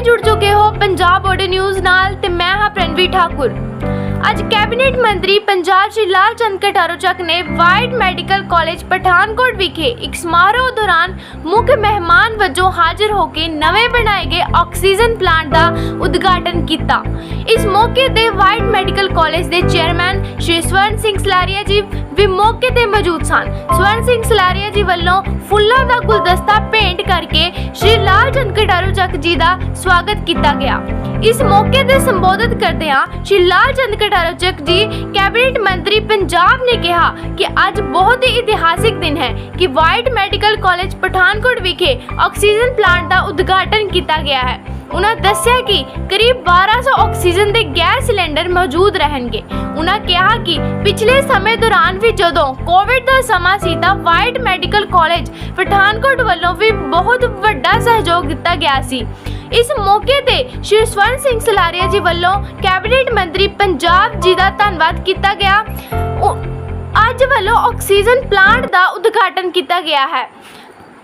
ਜੁੜ ਚੁੱਕੇ ਹੋ ਪੰਜਾਬ ਬੋਰਡ ਨਿਊਜ਼ ਨਾਲ ਤੇ ਮੈਂ ਹਾਂ ਪ੍ਰਣਵੀ ਠਾਕੁਰ। ਅੱਜ ਕੈਬਨਿਟ ਮੰਤਰੀ ਪੰਜਾਬ ਸ਼੍ਰੀ ਲਾਲ ਚੰਦ ਕਟਾਰੂ ਨੇ ਵਾਈਡ ਮੈਡੀਕਲ ਕਾਲਜ ਪਠਾਨਕੋਟ ਵਿਖੇ ਇੱਕ ਸਮਾਰੋਹ ਦੌਰਾਨ ਮੁੱਖ ਮਹਿਮਾਨ ਵਜੋਂ ਹਾਜ਼ਰ ਹੋ ਕੇ ਨਵੇਂ ਬਣਾਏ ਗਏ ਆਕਸੀਜਨ ਪਲਾਂਟ ਦਾ ਉਦਘਾਟਨ ਕੀਤਾ। ਇਸ ਮੌਕੇ ਤੇ ਵਾਈਡ ਮੈਡੀਕਲ ਕਾਲਜ ਦੇ ਚੇਅਰਮੈਨ ਸ਼੍ਰੀ ਸਵਰਨ ਸਿੰਘ ਸਲਾਰੀਆ ਜੀ ਵੀ ਮੌਕੇ ਤੇ ਮੌਜੂਦ ਸਨ। ਸਵਰਨ ਸਿੰਘ ਸਲਾਰੀਆ ਜੀ ਵੱਲੋਂ ਫੁੱਲਾਂ ਦਾ ਗੁਲਦਸਤਾ ਭੇਂਟ ਕਰਕੇ ਸ਼੍ਰੀ ਲਾਲ ਚੰਦ ਕਟਾਰੂ ਚੱਕ ਜੀ ਦਾ ਸਵਾਗਤ ਕੀਤਾ ਗਿਆ। ਇਸ ਮੌਕੇ ਤੇ ਸੰਬੋਧਿਤ ਕਰਦਿਆਂ ਸ਼੍ਰੀ ਲਾਲ ਚੰਦ ਕਟਾਰੂ ਚੱਕ ਜੀ ਕੈਬਨਿਟ ਮੰਤਰੀ ਪੰਜਾਬ ਨੇ ਕਿਹਾ ਕਿ ਅੱਜ ਬਹੁਤ ਹੀ ਇਤਿਹਾਸਿਕ ਦਿਨ ਹੈ ਕਿ ਵਾਈਟ ਮੈਡੀਕਲ ਕਾਲਜ ਪਠਾਨਕੋਟ ਵਿਖੇ ਆਕਸੀਜਨ ਪਲਾਂਟ ਦਾ ਉਦਘਾਟਨ ਕੀਤਾ ਗਿਆ ਹੈ। ਉਹਨਾਂ ਦੱਸਿਆ ਕਿ ਕਰੀਬ 1200 ਆਕਸੀਜਨ ਦੇ ਗੈਸ ਸਿਲੰਡਰ ਮੌਜੂਦ ਰਹਿਣਗੇ। ਉਹਨਾਂ ਕਿਹਾ ਕਿ ਪਿਛਲੇ ਸਮੇਂ ਦੌਰਾਨ ਵੀ ਜਦੋਂ ਕੋਵਿਡ ਦਾ ਸਮਾਂ ਸੀ ਤਾਂ ਵਾਈਟ ਮੈਡੀਕਲ ਕਾਲਜ ਪਠਾਨਕੋਟ ਵੱਲੋਂ ਵੀ ਬਹੁਤ ਵੱਡਾ ਸਹਿਯੋਗ ਦਿੱਤਾ ਗਿਆ ਸੀ। ਇਸ ਮੌਕੇ ਤੇ ਸ਼੍ਰੀ ਸਵਰਨ ਸਿੰਘ ਸਲਾਰੀਆ ਜੀ ਵੱਲੋਂ ਕੈਬਨਿਟ ਮੰਤਰੀ ਪੰਜਾਬ ਜੀ ਦਾ ਧੰਨਵਾਦ ਕੀਤਾ ਗਿਆ। ਅੱਜ ਵੱਲੋਂ ਆਕਸੀਜਨ ਪਲਾਂਟ ਦਾ ਉਦਘਾਟਨ ਕੀਤਾ ਗਿਆ ਹੈ।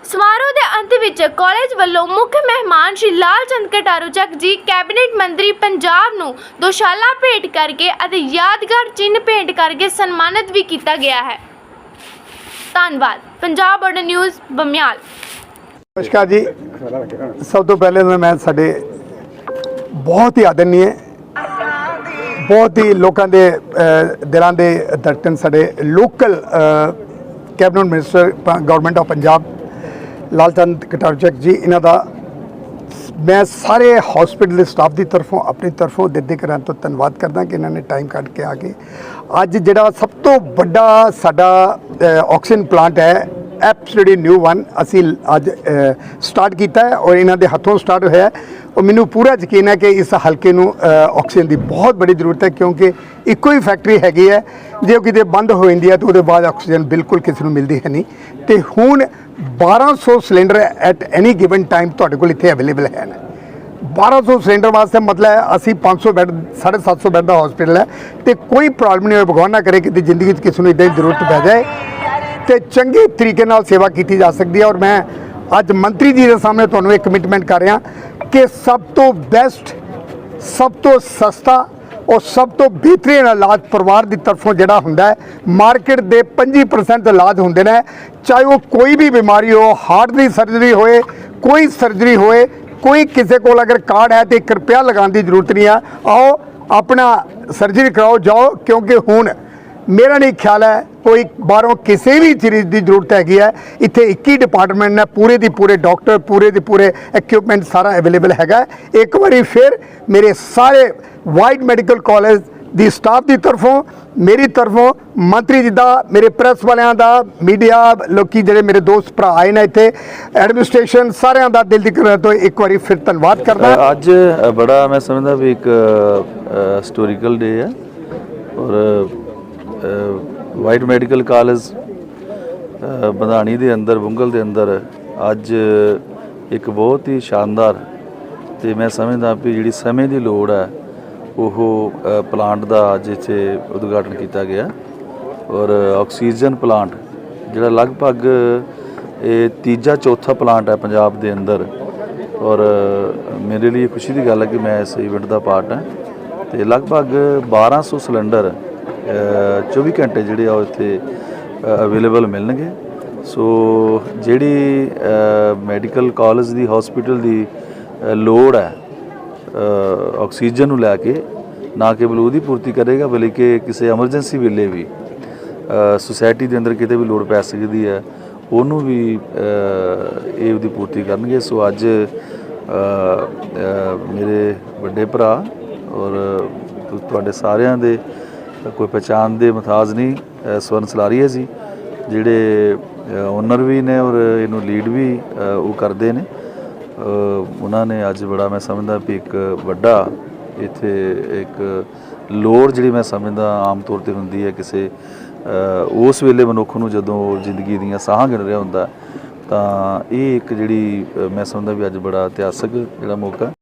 ਸਮਾਰੋਹ ਦੇ ਅੰਤ ਵਿੱਚ ਕਾਲਜ ਵੱਲੋਂ ਮੁੱਖ ਮਹਿਮਾਨ ਸ਼੍ਰੀ ਲਾਲ ਚੰਦ ਕਟਾਰੂ ਚੱਕ ਜੀ ਕੈਬਨਿਟ ਮੰਤਰੀ ਪੰਜਾਬ ਨੂੰ ਦੋਸ਼ਾਲਾ ਭੇਟ ਕਰਕੇ ਅਤੇ ਯਾਦਗਾਰ ਚਿੰਨ੍ਹ ਭੇਟ ਕਰਕੇ ਸਨਮਾਨਿਤ ਵੀ ਕੀਤਾ ਗਿਆ ਹੈ। ਧੰਨਵਾਦ। Punjab board news, Bamial. ਨਮਸਕਾਰ ਜੀ। ਸਭ ਤੋਂ ਪਹਿਲੇ ਤਾਂ ਮੈਂ ਸਾਡੇ ਬਹੁਤ ਹੀ ਆਦਰਨੀय ਬਹੁਤ ਹੀ ਲੋਕਾਂ ਦੇ ਦਿਲਾਂ ਦੇ ਧੜਕਣ ਸਾਡੇ local cabinet minister government of Punjab Lalchand Kataruchak ji, ਇਹਨਾਂ ਦਾ ਮੈਂ ਸਾਰੇ ਹਸਪੀਟਲ ਦੇ ਸਟਾਫ ਦੀ ਤਰਫੋਂ, ਆਪਣੀ ਤਰਫੋਂ ਦਿੱਦੇ ਕਰਾਂ ਤੋਂ ਧੰਨਵਾਦ ਕਰਦਾ ਕਿ ਇਹਨਾਂ ਨੇ ਟਾਈਮ ਕੱਢ ਕੇ ਆ ਕੇ ਅੱਜ ਜਿਹੜਾ ਸਭ ਤੋਂ ਵੱਡਾ ਸਾਡਾ ਆਕਸੀਜਨ ਪਲਾਂਟ ਹੈ ਐਬਸੋਲੂਟਲੀ ਨਿਊ ਵਨ ਅਸੀਂ ਅੱਜ ਸਟਾਰਟ ਕੀਤਾ ਹੈ ਔਰ ਇਹਨਾਂ ਦੇ ਹੱਥੋਂ ਸਟਾਰਟ ਹੋਇਆ ਹੈ। ਔਰ ਮੈਨੂੰ ਪੂਰਾ ਯਕੀਨ ਹੈ ਕਿ ਇਸ ਹਲਕੇ ਨੂੰ ਆਕਸੀਜਨ ਦੀ ਬਹੁਤ ਬੜੀ ਜ਼ਰੂਰਤ ਹੈ ਕਿਉਂਕਿ ਇੱਕੋ ਹੀ ਫੈਕਟਰੀ ਹੈਗੀ ਹੈ। ਜੇ ਉਹ ਕਿਤੇ ਬੰਦ ਹੋ ਜਾਂਦੀ ਹੈ ਤਾਂ ਉਹਦੇ ਬਾਅਦ ਆਕਸੀਜਨ ਬਿਲਕੁਲ ਕਿਸੇ ਨੂੰ ਮਿਲਦੀ ਹੈ ਨਹੀਂ। ਤੇ ਹੁਣ 1200 cylinder at any given time ਤੁਹਾਡੇ ਕੋਲ ਇੱਥੇ ਅਵੇਲੇਬਲ ਹੈ ਨਾ। 1200 ਸਿਲੰਡਰ ਵਾਸਤੇ ਮਤਲਬ ਹੈ ਅਸੀਂ 500 ਬੈੱਡ 750 ਬੈੱਡ ਦਾ ਹਸਪੀਟਲ ਹੈ। ਤੇ ਕੋਈ ਪ੍ਰੋਬਲਮ ਨਹੀਂ ਹੋਏ, ਭਗਵਾਨ ਨਾ ਕਰੇ ਕਿਤੇ ਜ਼ਿੰਦਗੀ 'ਚ ਕਿਸੇ ਨੂੰ ਇਦਾਂ ਦੀ ਜ਼ਰੂਰਤ ਪੈ ਜਾਏ। ਤੇ ਚੰਗੇ ਤਰੀਕੇ ਨਾਲ ਸੇਵਾ ਕੀਤੀ ਜਾ ਸਕਦੀ ਹੈ। ਔਰ ਮੈਂ ਅੱਜ ਮੰਤਰੀ ਜੀ ਦੇ ਸਾਹਮਣੇ ਤੁਹਾਨੂੰ ਇੱਕ ਕਮਿਟਮੈਂਟ ਕਰ ਰਿਹਾ ਕਿ ਸਭ ਤੋਂ ਬੈਸਟ ਸਭ ਤੋਂ ਸਸਤਾ ਉਹ ਸਭ ਤੋਂ ਬਿਹਤਰੀਨ ਇਲਾਜ ਪਰਿਵਾਰ ਦੀ ਤਰਫੋਂ ਜਿਹੜਾ ਹੁੰਦਾ ਹੈ, ਮਾਰਕੀਟ ਦੇ 25% ਇਲਾਜ ਹੁੰਦੇ ਨੇ। ਚਾਹੇ ਉਹ ਕੋਈ ਵੀ ਬਿਮਾਰੀ ਹੋ, ਹਾਰਟ ਦੀ ਸਰਜਰੀ ਹੋਏ, ਕੋਈ ਸਰਜਰੀ ਹੋਏ, ਕੋਈ ਕਿਸੇ ਕੋਲ ਅਗਰ ਕਾਰਡ ਹੈ ਤੇ 1 ਰੁਪਿਆ ਲਗਾਉਣ ਦੀ ਜ਼ਰੂਰਤ ਨਹੀਂ ਆ। ਆਓ, ਆਪਣਾ ਸਰਜਰੀ ਕਰਾਓ, ਜਾਓ, ਕਿਉਂਕਿ ਹੁਣ ਮੇਰਾ ਨਹੀਂ ਖਿਆਲ ਹੈ ਕੋਈ ਬਾਹਰੋਂ ਕਿਸੇ ਵੀ ਚੀਜ਼ ਦੀ ਜ਼ਰੂਰਤ ਹੈਗੀ ਹੈ। ਇੱਥੇ ਇੱਕ ਹੀ ਡਿਪਾਰਟਮੈਂਟ ਨੇ, ਪੂਰੇ ਦੀ ਪੂਰੇ ਡਾਕਟਰ ਪੂਰੇ ਦੇ ਪੂਰੇ ਇਕਵਿਪਮੈਂਟ ਸਾਰਾ ਅਵੇਲੇਬਲ ਹੈਗਾ। ਇੱਕ ਵਾਰੀ ਫਿਰ ਮੇਰੇ ਸਾਰੇ ਵਾਈਡ ਮੈਡੀਕਲ ਕਾਲਜ ਦੀ ਸਟਾਫ ਦੀ ਤਰਫੋਂ, ਮੇਰੀ ਤਰਫੋਂ, ਮੰਤਰੀ ਜੀ ਦਾ, ਮੇਰੇ ਪ੍ਰੈਸ ਵਾਲਿਆਂ ਦਾ ਮੀਡੀਆ ਲੋਕੀ ਜਿਹੜੇ ਮੇਰੇ ਦੋਸਤ ਭਰਾ ਆਏ ਨੇ ਇੱਥੇ ਐਡਮਿਨਿਸਟ੍ਰੇਸ਼ਨ ਸਾਰਿਆਂ ਦਾ ਦਿਲ ਦੀ ਕਰਨ ਤੋਂ ਇੱਕ ਵਾਰੀ ਫਿਰ ਧੰਨਵਾਦ ਕਰਦਾ। ਅੱਜ ਬੜਾ ਮੈਂ ਸਮਝਦਾ ਵੀ ਇੱਕ ਹਿਸਟੋਰੀਕਲ ਡੇ ਹੈ। ਔਰ ਵਾਈਟ ਮੈਡੀਕਲ ਕਾਲਜ ਬੰਧਾਣੀ ਦੇ ਅੰਦਰ, ਬੁੰਗਲ ਦੇ ਅੰਦਰ ਅੱਜ ਇੱਕ ਬਹੁਤ ਹੀ ਸ਼ਾਨਦਾਰ ਤੇ ਮੈਂ ਸਮਝਦਾ ਵੀ ਜਿਹੜੀ ਸਮੇਂ ਦੀ ਲੋੜ ਹੈ, ਉਹ ਪਲਾਂਟ ਦਾ ਅੱਜ ਇੱਥੇ ਉਦਘਾਟਨ ਕੀਤਾ ਗਿਆ। ਔਰ ਆਕਸੀਜਨ ਪਲਾਂਟ ਜਿਹੜਾ ਲਗਭਗ ਇਹ ਤੀਜਾ ਚੌਥਾ ਪਲਾਂਟ ਹੈ ਪੰਜਾਬ ਦੇ ਅੰਦਰ। ਔਰ ਮੇਰੇ ਲਈ ਖੁਸ਼ੀ ਦੀ ਗੱਲ ਹੈ ਕਿ ਮੈਂ ਇਸ ਇਵੈਂਟ ਦਾ ਪਾਰਟ ਹਾਂ। ਤੇ ਲਗਭਗ 1200 ਸਿਲੰਡਰ 24 ਘੰਟੇ ਜਿਹੜੇ ਆ ਉਹ ਇੱਥੇ ਅਵੇਲੇਬਲ ਮਿਲਣਗੇ। ਸੋ ਜਿਹੜੀ ਮੈਡੀਕਲ ਕਾਲਜ ਦੀ ਹਸਪੀਟਲ ਦੀ ਲੋੜ ਹੈ ਆਕਸੀਜਨ ਨੂੰ ਲੈ ਕੇ, ਨਾ ਕੇਵਲ ਉਹਦੀ ਪੂਰਤੀ ਕਰੇਗਾ, ਬਲਕਿ ਕਿਸੇ ਐਮਰਜੈਂਸੀ ਵੇਲੇ ਵੀ ਸੁਸਾਇਟੀ ਦੇ ਅੰਦਰ ਕਿਤੇ ਵੀ ਲੋੜ ਪੈ ਸਕਦੀ ਹੈ, ਉਹਨੂੰ ਵੀ ਇਹ ਉਹਦੀ ਪੂਰਤੀ ਕਰਨਗੇ। ਸੋ ਅੱਜ ਮੇਰੇ ਵੱਡੇ ਭਰਾ ਔਰ ਤੁਹਾਡੇ ਸਾਰਿਆਂ ਦੇ ਕੋਈ ਪਛਾਣ ਦੇ ਮਤਾਜ ਨਹੀਂ ਅ, ਸਵਰਨ ਸਲਾਰੀਆ ਜੀ ਜਿਹੜੇ ਓਨਰ ਵੀ ਨੇ ਔਰ ਇਹਨੂੰ ਲੀਡ ਵੀ ਉਹ ਕਰਦੇ ਨੇ। ਉਹਨਾਂ ਨੇ ਅੱਜ ਬੜਾ ਮੈਂ ਸਮਝਦਾ ਵੀ ਇੱਕ ਵੱਡਾ ਇੱਥੇ ਇੱਕ ਲੋੜ ਜਿਹੜੀ ਮੈਂ ਸਮਝਦਾ ਆਮ ਤੌਰ ਤੇ ਹੁੰਦੀ ਹੈ ਕਿਸੇ ਉਸ ਵੇਲੇ ਮਨੁੱਖ ਨੂੰ ਜਦੋਂ ਜ਼ਿੰਦਗੀ ਦੀਆਂ ਸਾਹਾਂ ਗਿਣ ਰਿਹਾ ਹੁੰਦਾ ਤਾਂ ਇਹ ਇੱਕ ਜਿਹੜੀ ਮੈਂ ਸਮਝਦਾ ਵੀ ਅੱਜ ਬੜਾ ਇਤਿਹਾਸਕ ਜਿਹੜਾ ਮੌਕਾ